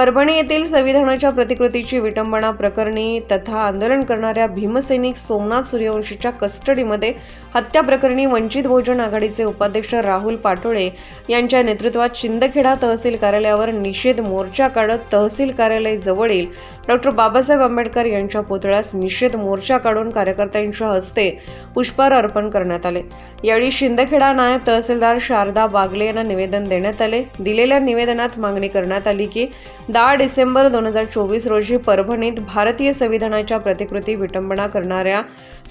परभणी येथील संविधानाच्या प्रतिकृतीची विटंबना प्रकरणी तथा आंदोलन करणाऱ्या भीमसैनिक सोमनाथ सूर्यवंशीच्या कस्टडीमध्ये हत्या प्रकरणी वंचित बहुजन आघाडीचे उपाध्यक्ष राहुल पाटोळे यांच्या नेतृत्वात शिंदखेडा तहसील कार्यालयावर निषेध मोर्चा काढत तहसील कार्यालय जवळील डॉक्टर बाबासाहेब आंबेडकर यांच्या पुतळ्यास निषेध मोर्चा काढून कार्यकर्त्यांच्या हस्ते पुष्पहार अर्पण करण्यात आले. यावेळी शिंदखेडा नायब तहसीलदार शारदा बागले यांना निवेदन देण्यात आले. दिलेल्या निवेदनात मागणी करण्यात आली की दहा डिसेंबर दोन हजार चोवीस रोजी परभणीत भारतीय संविधानाच्या प्रतिकृती विटंबना करणाऱ्या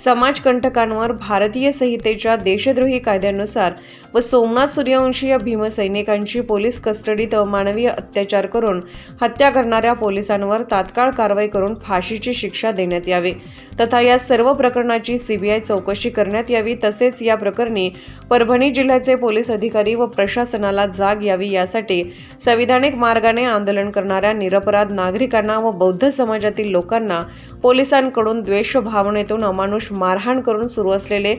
समाजकंटकांवर भारतीय संहितेच्या देशद्रोही कायद्यानुसार व सोमनाथ सूर्यवंशी या भीमसैनिकांची पोलीस कस्टडीत अमानवीय अत्याचार करून हत्या करणाऱ्या पोलिसांवर तात्काळ कारवाई करून फाशीची शिक्षा देण्यात यावी. तथा या सर्व प्रकरणाची सीबीआय चौकशी करण्यात यावी. तसेच या प्रकरणी परभणी जिल्ह्याचे पोलीस अधिकारी व प्रशासनाला जाग यावी यासाठी संविधानिक मार्गाने आंदोलन करणाऱ्या निरपराध नागरिकांना व बौद्ध समाजातील लोकांना पोलिसांकडून द्वेष भावनेतून अमानुष मारहाण करून सुरू असलेले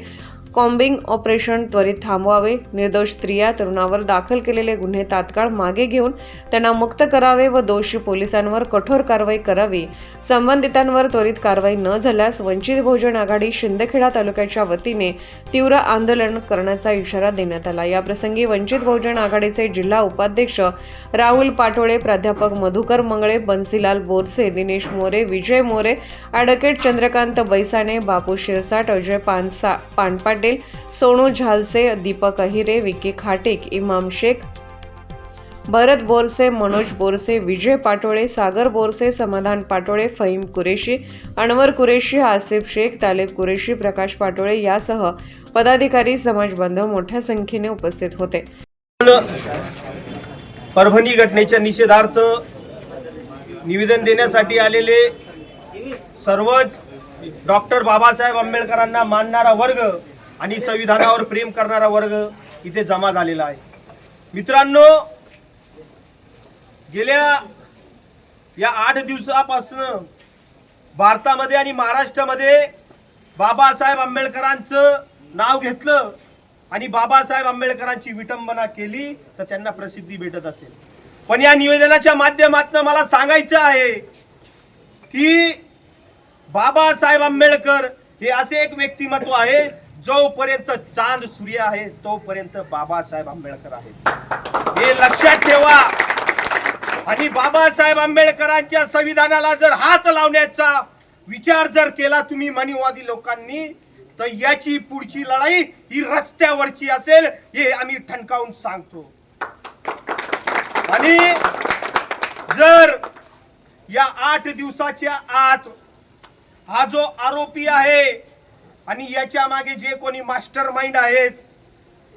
कॉम्बिंग ऑपरेशन त्वरित थांबवावे. निर्दोष स्त्रिया तरुणावर दाखल केलेले गुन्हे तात्काळ मागे घेऊन त्यांना मुक्त करावे व दोषी पोलिसांवर कठोर कारवाई करावी. संबंधितांवर त्वरित कारवाई न झाल्यास वंचित बहुजन आघाडी शिंदखेडा तालुक्याच्या वतीने तीव्र आंदोलन करण्याचा इशारा देण्यात आला. याप्रसंगी वंचित बहुजन आघाडीचे जिल्हा उपाध्यक्ष राहुल पाटोळे प्राध्यापक मधुकर मंगळे बन्सीलाल बोरसे दिनेश मोरे विजय मोरे ॲडव्होकेट चंद्रकांत बैसाणे बापू शिरसाट अजय पानसा पानपाट पाटील सोनू झालसे दीपक अहिरे विकी खाटिक इमाम शेख भरत बोरसे मनोज बोरसे विजय पाटोळे सागर बोरसे समाधान पाटोळे फहीम कुरेशी अनवर कुरेशी आसिफ शेख तालेब कुरेशी प्रकाश पाटोळे यासह पदाधिकारी समाज बांधव मोठ्या संख्येने उपस्थित होते. परभणी घटनेच्या निषेधार्थ निवेदन देण्यासाठी आलेले सर्वच डॉक्टर बाबासाहेब आंबेडकरांना मानणारा वर्ग आणि संविधानावर प्रेम करणारा वर्ग इथे जमा झालेला आहे. मित्रांनो गेल्या या आठ दिवसापासून भारतामध्ये आणि महाराष्ट्रामध्ये बाबासाहेब आंबेडकरांचं नाव घेतलं आणि बाबासाहेब आंबेडकरांची विटंबना केली तर त्यांना प्रसिद्धी भेटत असेल. पण या निवेदनाच्या माध्यमातून मला सांगायचं आहे की बाबासाहेब आंबेडकर हे असे एक व्यक्तिमत्व आहे जोपर्यंत चांद सूर्य आहे तोपर्यंत बाबासाहेब आंबेडकर आहेत. हे लक्षात ठेवा. आणि बाबासाहेब आंबेडकरांच्या संविधानाला जर हात लावण्याचा विचार जर केला तुम्ही मनीवादी लोकांनी तर याची पुढची लढाई ही रस्त्यावरची असेल हे आम्ही ठणकावून सांगतो. आणि जर या आठ दिवसाच्या आत हा जो आरोपी आहे आणि याच्या मागे जे कोणी मास्टर माइंड आहेत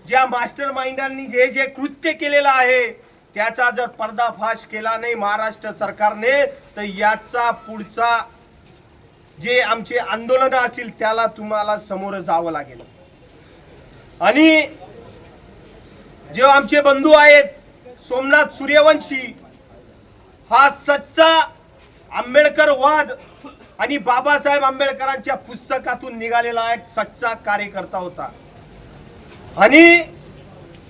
ज्या मास्टर माइंडांनी जे जे कृत्य केलेलं आहे त्याचा जर पर्दाफाश केला नाही महाराष्ट्र सरकारने तर याचा पुढचा जे आमचे आंदोलन असतील त्याला तुम्हाला समोर जावं लागेल. आणि जे आमचे बंधू आहेत सोमनाथ सूर्यवंशी हा सच्चा आंबेडकर वाद आणि बाबासाहेब आंबेडकरांच्या पुस्तकातून निघालेला एक सच्चा कार्यकर्ता होता. आणि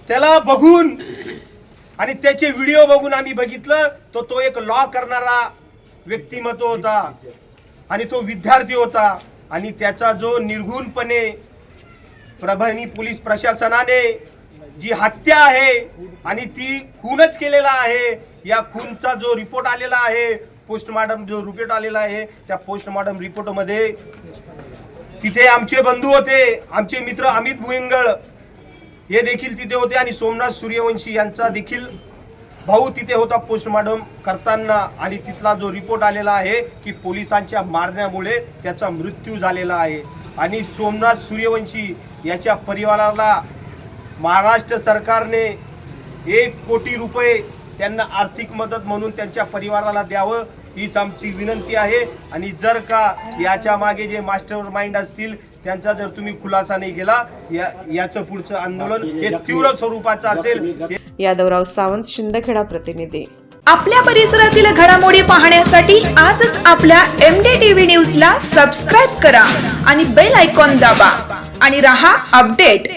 त्याला बघून आणि त्याचे व्हिडिओ बघून आम्ही बघितलं तो तो एक लॉ करणारा व्यक्तिमत्व होता आणि तो विद्यार्थी होता आणि त्याचा जो निर्घुणपणे प्रभणी पोलीस प्रशासनाने जी हत्या आहे आणि ती खूनच केलेला आहे या खूनचा जो रिपोर्ट आलेला आहे पोस्टमॉर्टम जो रिपोर्ट आलेला आहे त्या पोस्टमॉर्टम रिपोर्टमध्ये तिथे आमचे बंधू होते आमचे मित्र अमित भुईंगळ हे देखील तिथे होते आणि सोमनाथ सूर्यवंशी यांचा देखील भाऊ तिथे होता पोस्टमॉर्टम करताना. आणि तिथला जो रिपोर्ट आलेला आहे की पोलिसांच्या मारण्यामुळे त्याचा मृत्यू झालेला आहे. आणि सोमनाथ सूर्यवंशी याच्या परिवाराला महाराष्ट्र सरकारने एक कोटी रुपये त्यांना आर्थिक मदत म्हणून त्यांच्या परिवाराला द्यावं हीच आमची विनंती आहे. आणि जर का याच्या मागे जे मास्टर माइंड असतील त्यांचा जर तुम्ही खुलासा नाही केला या याचं पुढचं आंदोलन हे तीव्र स्वरूपाचं असेल. यादवराव सावंत शिंदखेडा प्रतिनिधी. आपल्या परिसरातील घडामोडी पाहण्यासाठी आजच आपल्या एम डी टीव्ही न्यूज ला सबस्क्राईब करा आणि बेल आयकॉन दाबा. आणि रहा अपडेट